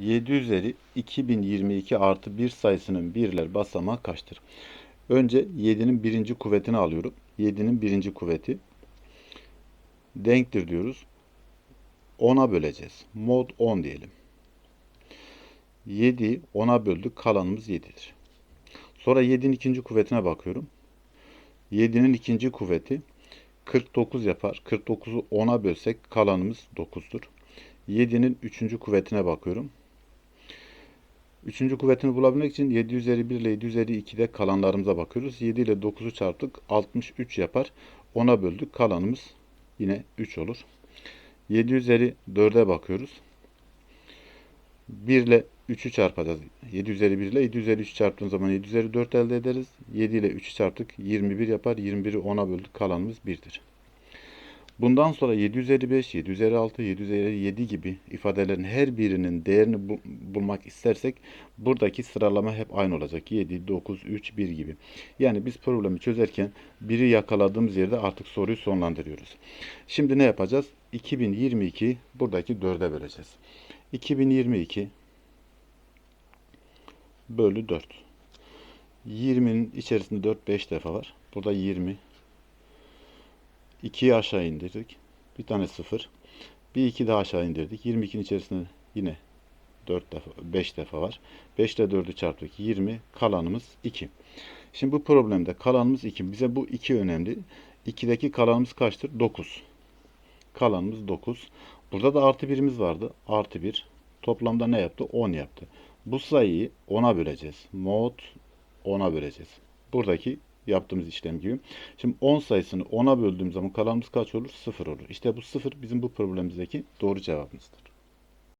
7 üzeri 2022 artı 1 sayısının birler basamağı kaçtır? Önce 7'nin birinci kuvvetini alıyorum. 7'nin birinci kuvveti denktir diyoruz. 10'a böleceğiz. Mod 10 diyelim. 7'yi 10'a böldük. Kalanımız 7'dir. Sonra 7'nin ikinci kuvvetine bakıyorum. 7'nin ikinci kuvveti 49 yapar. 49'u 10'a bölsek kalanımız 9'dur. 7'nin üçüncü kuvvetine bakıyorum. Üçüncü kuvvetini bulabilmek için 7 üzeri 1 ile 7 üzeri 2'de kalanlarımıza bakıyoruz. 7 ile 9'u çarptık. 63 yapar. 10'a böldük. Kalanımız yine 3 olur. 7 üzeri 4'e bakıyoruz. 1 ile 3'ü çarpacağız. 7 üzeri 1 ile 7 üzeri 3 çarptığımız zaman 7 üzeri 4 elde ederiz. 7 ile 3'ü çarptık. 21 yapar. 21'i 10'a böldük. Kalanımız 1'dir. Bundan sonra 7 üzeri 5, 7 üzeri 6, 7 üzeri 7 gibi ifadelerin her birinin değerini bul- bulmak istersek buradaki sıralama hep aynı olacak. 7, 9, 3, 1 gibi. Yani biz problemi çözerken biri yakaladığımız yerde artık soruyu sonlandırıyoruz. Şimdi ne yapacağız? 2022 buradaki 4'e böleceğiz. 2022 bölü 4. 20'nin içerisinde 4 5 defa var. Burada 20 2'yi aşağı indirdik. Bir tane 0. Bir 2 daha aşağı indirdik. 22'nin içerisinde yine 4 defa 5 defa var. 5 ile 4'ü çarptık. 20. Kalanımız 2. Şimdi bu problemde kalanımız 2. Bize bu 2 önemli. 2'deki kalanımız kaçtır? 9. Kalanımız 9. Burada da artı birimiz vardı. Artı 1. Toplamda ne yaptı? 10 yaptı. Bu sayıyı 10'a böleceğiz. Mod 10'a böleceğiz. Buradaki yaptığımız işlem gibi. Şimdi 10 sayısını 10'a böldüğüm zaman kalanımız kaç olur? 0 olur. İşte bu 0 bizim bu problemimizdeki doğru cevabımızdır.